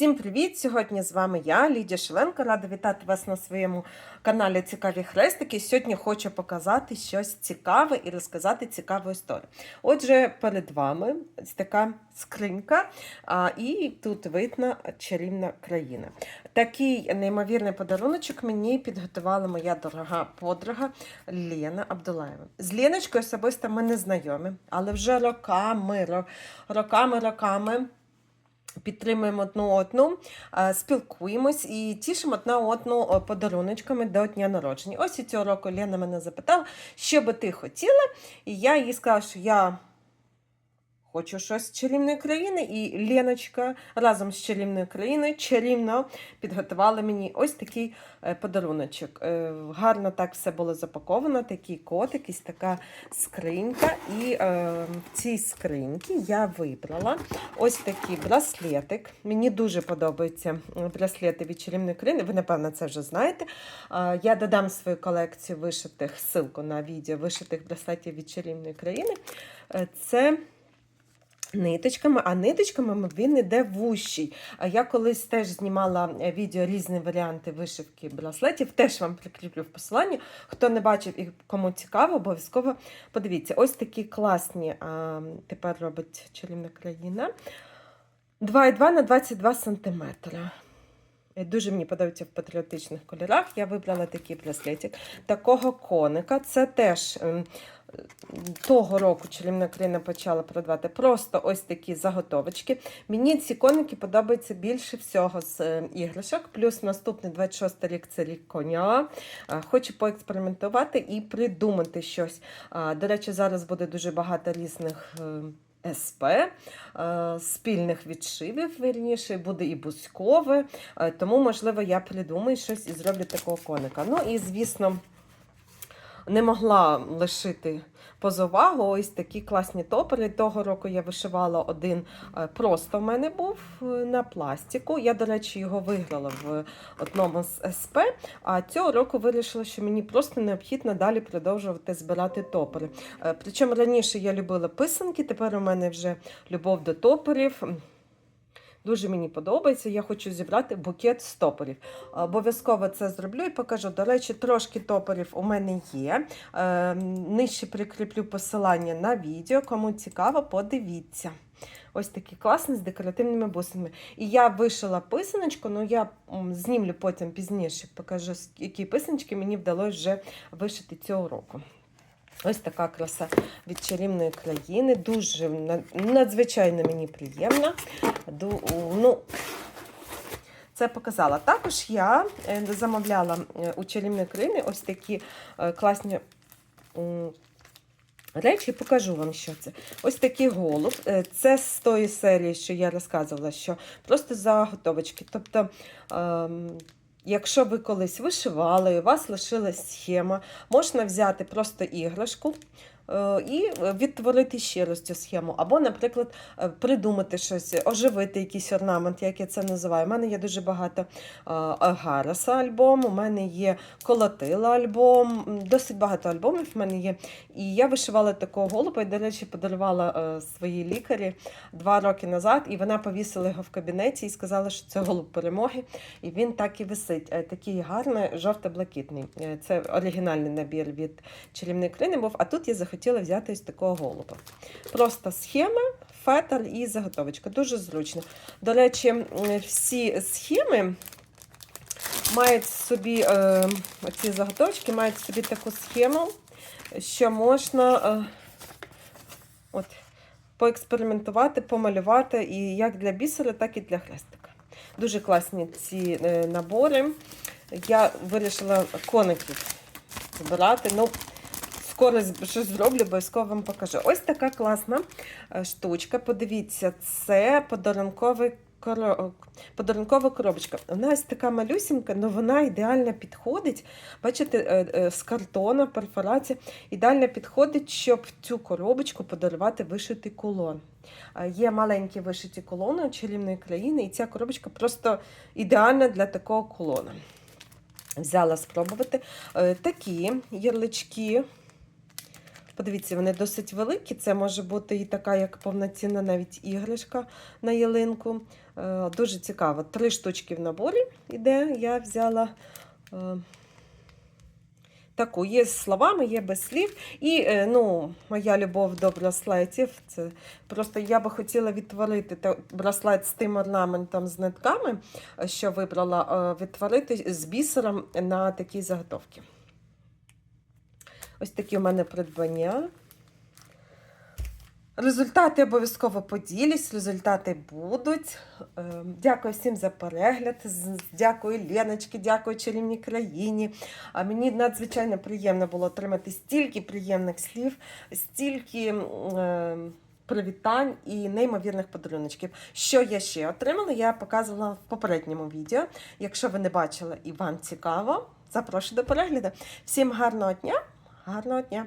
Всім привіт! Сьогодні з вами я, Лідія Шеленко. Рада вітати вас на своєму каналі Цікаві Хрестики. Сьогодні хочу показати щось цікаве і розказати цікаву історію. Отже, перед вами ось така скринька, і тут видно чарівна країна. Такий неймовірний подаруночок мені підготувала моя дорога подруга Лена Абдулаєва. З Леночкою особисто ми не знайомі, але вже роками, роками, роками. Підтримуємо одну одну, е, спілкуємось і тішимо одна одну е, подаруночками до дня народження. Ось і цього року Лена мене запитала, що би ти хотіла. І я їй сказала, що я хочу щось з чарівної країни. І Леночка разом з чарівною країною чарівно підготувала мені ось такий е, подаруночок. Е, Гарно так все було запаковано, такий котик, ось така скринька. І е, в цій скриньці я вибрала ось такий браслетик. Мені дуже подобаються браслети від чарівної країни. Ви, напевно, це вже знаєте. Е, Я додам свою колекцію вишитих ссылку на відео вишитих браслетів від чарівної країни. Е, Це ниточками, а ниточками він іде вущий. А я колись теж знімала е, відео різні варіанти вишивки браслетів. Теж вам прикріплю в посиланні. Хто не бачив і кому цікаво, обов'язково подивіться. Ось такі класні а, тепер робить чарівна країна. 2,2 на 22 см. Дуже мені подобається в патріотичних кольорах. Я вибрала такий браслетик. Такого коника. Це теж ем, того року чарівна країна почала продавати просто ось такі заготовочки. Мені ці коники подобаються більше всього з е, іграшок. Плюс наступний 26 рік це рік коня. Хочу поекспериментувати і придумати щось. До речі, зараз буде дуже багато різних. е, СП, е, спільних відшивів, вірніше, буде і бузькове, тому, можливо, я придумаю щось і зроблю такого коника. Ну і, звісно, не могла лишити поза увагу ось такі класні топери. Того року я вишивала один е, просто в мене був е, на пластику. Я, до речі, його виграла в одному з СП. А цього року вирішила, що мені просто необхідно далі продовжувати збирати топери. Е, Причому раніше я любила писанки, тепер у мене вже любов до топерів. Дуже мені подобається. Я хочу зібрати букет з топерів. Обов'язково це зроблю і покажу. До речі, трошки топерів у мене є. Е, Нижче прикріплю посилання на відео. Кому цікаво, подивіться. Ось такі класні з декоративними бусинами. І я вишила писаночку, ну я знімлю потім пізніше, покажу, які писаночки мені вдалося вже вишити цього року. Ось така краса від чарівної країни. Дуже надзвичайно мені приємна. Ну, це показала. Також я е, замовляла е, у чарівної країни ось такі е, класні речі. Покажу вам, що це. Ось такий голуб. Це з тої серії, що я розказувала, що просто заготовочки. Тобто. Якщо ви колись вишивали, у вас лишилась схема, можна взяти просто іграшку і відтворити ще раз цю схему. Або, наприклад, е, придумати щось, оживити якийсь орнамент, як я це називаю. У мене є дуже багато е, Агараса альбом, у мене є Колотила альбом, досить багато альбомів в мене є. І я вишивала такого голуба, і, до речі, подарувала е, своїй лікарі два роки назад, і вона повісила його в кабінеті і сказала, що це голуб перемоги. І він так і висить. Е, Такий гарний, жовто-блакитний. Е, Це оригінальний набір від чарівної країни був. А тут я захотіла взяти ось такого голуба. Просто схема, фетр і заготовочка. Дуже зручно. До речі, всі схеми. Мають собі е, оці заготовочки, мають собі таку схему, що можна е, от, поекспериментувати, помалювати і як для бісера, так і для хрестика. Дуже класні ці е, набори. Я вирішила коників збирати. Ну, скоро щось зроблю, обов'язково вам покажу. Ось така класна е, штучка. Подивіться, це. Подарункова коробочка. Вона ось така малюсінька, але вона ідеально підходить. Бачите, е, е, з картона, перфорація, ідеально підходить, щоб цю коробочку подарувати вишитий кулон. Е, Є маленькі вишиті колони чарівної країни, і ця коробочка просто ідеальна для такого колона. Взяла спробувати. Такі ярлички Подивіться, вони досить великі. Це може бути і така, як повноцінна навіть іграшка на ялинку. Е, Дуже цікаво. Три штучки в наборі іде. Я взяла е, таку. Є з словами, є без слів. І е, ну, моя любов до браслетів. Це просто я би хотіла відтворити браслет з тим орнаментом з нитками, що вибрала, відтворити з бісером на такі заготовки. Ось такі у мене придбання. Результати обов'язково поділюсь, результати будуть. Е, Дякую всім за перегляд. Дякую Леночки, дякую чарівній країні. А мені надзвичайно приємно було отримати стільки приємних слів, стільки е, привітань і неймовірних подаруночків. Що я ще отримала, я показувала в попередньому відео. Якщо ви не бачили і вам цікаво, запрошую до перегляду. Всім гарного дня! Гарного дня!